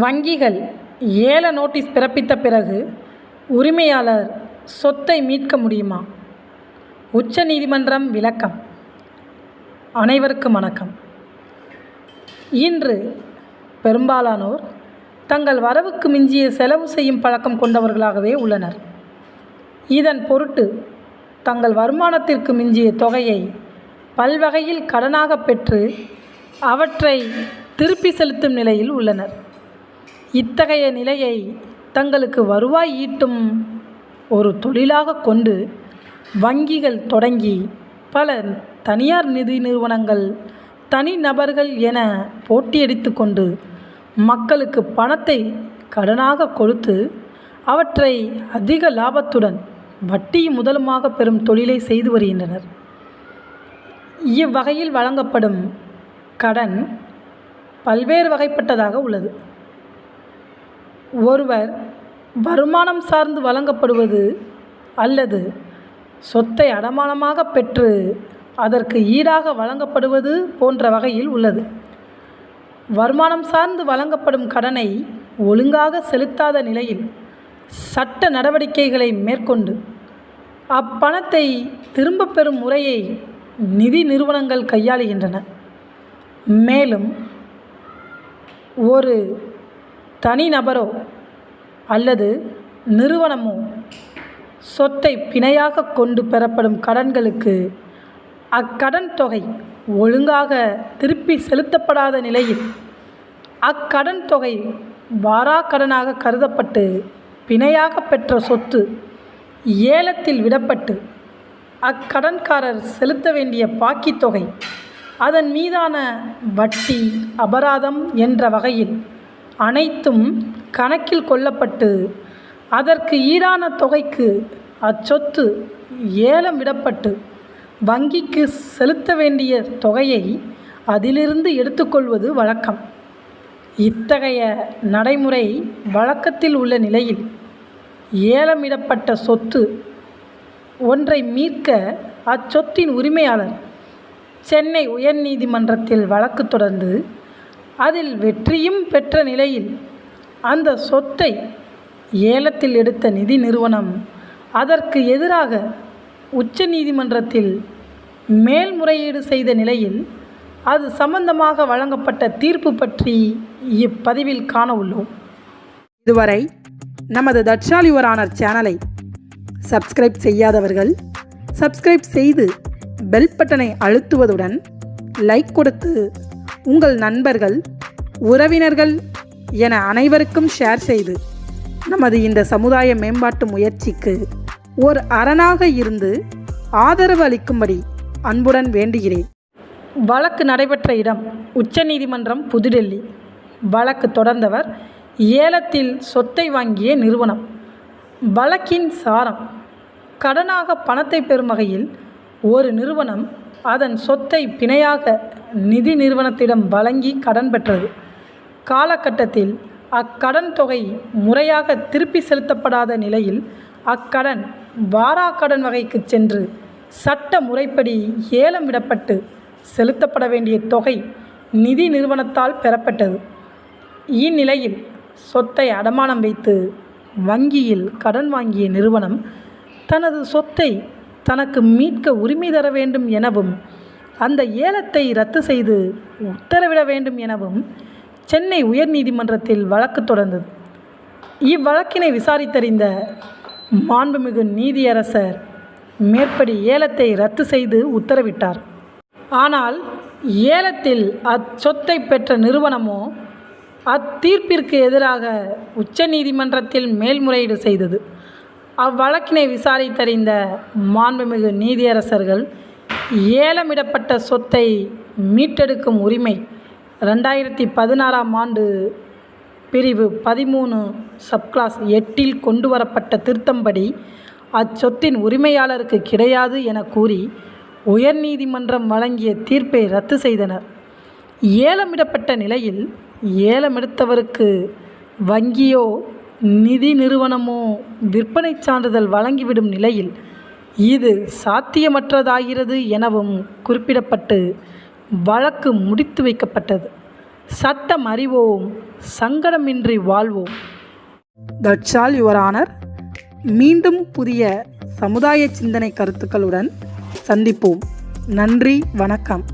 வங்கிகள் ஏல நோட்டீஸ் பிறப்பித்த பிறகு உரிமையாளர் சொத்தை மீட்க முடியுமா? உச்சநீதிமன்றம் விளக்கம். அனைவருக்கும் வணக்கம். இன்று பெரும்பாலானோர் தங்கள் வரவுக்கு மிஞ்சிய செலவு செய்யும் பழக்கம் கொண்டவர்களாகவே உள்ளனர். இதன் பொருட்டு தங்கள் வருமானத்திற்கு மிஞ்சிய தொகையை பல்வகையில் கடனாக பெற்று அவற்றை திருப்பி செலுத்தும் நிலையில் உள்ளனர். இத்தகைய நிலையை தங்களுக்கு வருவாய் ஈட்டும் ஒரு தொழிலாக கொண்டு வங்கிகள் தொடங்கி பல தனியார் நிதி நிறுவனங்கள் தனிநபர்கள் என போட்டியடித்து கொண்டு மக்களுக்கு பணத்தை கடனாக கொடுத்து அவற்றை அதிக லாபத்துடன் வட்டி முதலுமாக பெறும் தொழிலை செய்து வருகின்றனர். இவ்வகையில் வழங்கப்படும் கடன் பல்வேறு வகைப்பட்டதாக உள்ளது. ஒருவர் வருமானம் சார்ந்து வழங்கப்படுவது அல்லது சொத்தை அடமானமாக பெற்று அதற்கு ஈடாக வழங்கப்படுவது போன்ற வகையில் உள்ளது. வருமானம் சார்ந்து வழங்கப்படும் கடனை ஒழுங்காக செலுத்தாத நிலையில் சட்ட நடவடிக்கைகளை மேற்கொண்டு அப்பணத்தை திரும்பப் பெறும் முறையை நிதி நிறுவனங்கள் கையாளுகின்றன. மேலும் ஒரு தனிநபரோ அல்லது நிறுவனமோ சொத்தை பிணையாக கொண்டு பெறப்படும் கடன்களுக்கு அக்கடன் தொகை ஒழுங்காக திருப்பி செலுத்தப்படாத நிலையில் அக்கடன் தொகை வாராக்கடனாக கருதப்பட்டு பிணையாக பெற்ற சொத்து ஏலத்தில் விடப்பட்டு அக்கடன்காரர் செலுத்த வேண்டிய பாக்கித் தொகை அதன் மீதான வட்டி அபராதம் என்ற வகையில் அனைத்தும் கணக்கில் கொள்ளப்பட்டு அதற்கு ஈடான தொகைக்கு அச்சொத்து ஏலம் விடப்பட்டு வங்கிக்கு செலுத்த வேண்டிய தொகையை அதிலிருந்து எடுத்துக்கொள்வது வழக்கம். இத்தகைய நடைமுறை வழக்கத்தில் உள்ள நிலையில் ஏலமிடப்பட்ட சொத்து ஒன்றை மீட்க அச்சொத்தின் உரிமையாளர் சென்னை உயர்நீதிமன்றத்தில் வழக்கு தொடர்ந்து அதில் வெற்றியும் பெற்ற நிலையில் அந்த சொத்தை ஏலத்தில் எடுத்த நிதி நிறுவனம் அதற்கு எதிராக உச்ச நீதிமன்றத்தில் மேல்முறையீடு செய்த நிலையில் அது சம்பந்தமாக வழங்கப்பட்ட தீர்ப்பு பற்றி இப்பதிவில் காண உள்ளோம். இதுவரை நமது தட்சாலி ஒரு சேனலை சப்ஸ்கிரைப் செய்யாதவர்கள் சப்ஸ்கிரைப் செய்து பெல் பட்டனை அழுத்துவதுடன் லைக் கொடுத்து உங்கள் நண்பர்கள் உறவினர்கள் என அனைவருக்கும் ஷேர் செய்து நமது இந்த சமுதாய மேம்பாட்டு முயற்சிக்கு ஒரு அரணாக இருந்து ஆதரவு அளிக்கும்படி அன்புடன் வேண்டுகிறேன். வழக்கு நடைபெற்ற இடம் உச்சநீதிமன்றம் புதுடெல்லி. வழக்கு தொடர்ந்தவர் ஏலத்தில் சொத்தை வாங்கிய நிறுவனம். வழக்கின் சாரம் கடனாக பணத்தை பெறும் வகையில் ஒரு நிறுவனம் அதன் சொத்தை பிணையாக நிதி நிறுவனத்திடம் வழங்கி கடன் பெற்றது. காலகட்டத்தில் அக்கடன் தொகை முறையாக திருப்பி செலுத்தப்படாத நிலையில் அக்கடன் வாராக்கடன் வகைக்கு சென்று சட்ட முறைப்படி ஏலம் விடப்பட்டு செலுத்தப்பட வேண்டிய தொகை நிதி நிறுவனத்தால் பெறப்பட்டது. இந்நிலையில் சொத்தை அடமானம் வைத்து வங்கியில் கடன் வாங்கிய நிறுவனம் தனது சொத்தை தனக்கு மீட்க உரிமை தர வேண்டும் எனவும் அந்த ஏலத்தை ரத்து செய்து உத்தரவிட வேண்டும் எனவும் சென்னை உயர்நீதிமன்றத்தில் வழக்கு தொடர்ந்தது. இவ்வழக்கினை விசாரித்தறிந்த மாண்புமிகு நீதியரசர் மேற்படி ஏலத்தை ரத்து செய்து உத்தரவிட்டார். ஆனால் ஏலத்தில் அச்சொத்தை பெற்ற நிறுவனமோ அத்தீர்ப்பிற்கு எதிராக உச்சநீதிமன்றத்தில் மேல்முறையீடு செய்தது. அவ்வழக்கினை விசாரித்தறிந்த மாண்புமிகு நீதியரசர்கள் ஏலமிடப்பட்ட சொத்தை மீட்டெடுக்கும் உரிமை ரெண்டாயிரத்தி பதினாறாம் ஆண்டு பிரிவு பதிமூணு சப்கிளாஸ் எட்டில் கொண்டு வரப்பட்ட திருத்தம்படி அச்சொத்தின் உரிமையாளருக்கு கிடையாது என கூறி உயர்நீதிமன்றம் வழங்கிய தீர்ப்பை ரத்து செய்தனர். ஏலமிடப்பட்ட நிலையில் ஏலமெடுத்தவருக்கு வங்கியோ நிதி நிறுவனமோ விற்பனை சான்றிதழ் வழங்கிவிடும் நிலையில் இது சாத்தியமற்றதாகிறது எனவும் குறிப்பிடப்பட்டு வழக்கு முடித்து வைக்கப்பட்டது. சட்டம் அறிவோம் சங்கடமின்றி வாழ்வோம். தட்ஸ் ஆல் யுவர் ஆனர் மீண்டும் புதிய சமுதாய சிந்தனை கருத்துக்களுடன் சந்திப்போம். நன்றி வணக்கம்.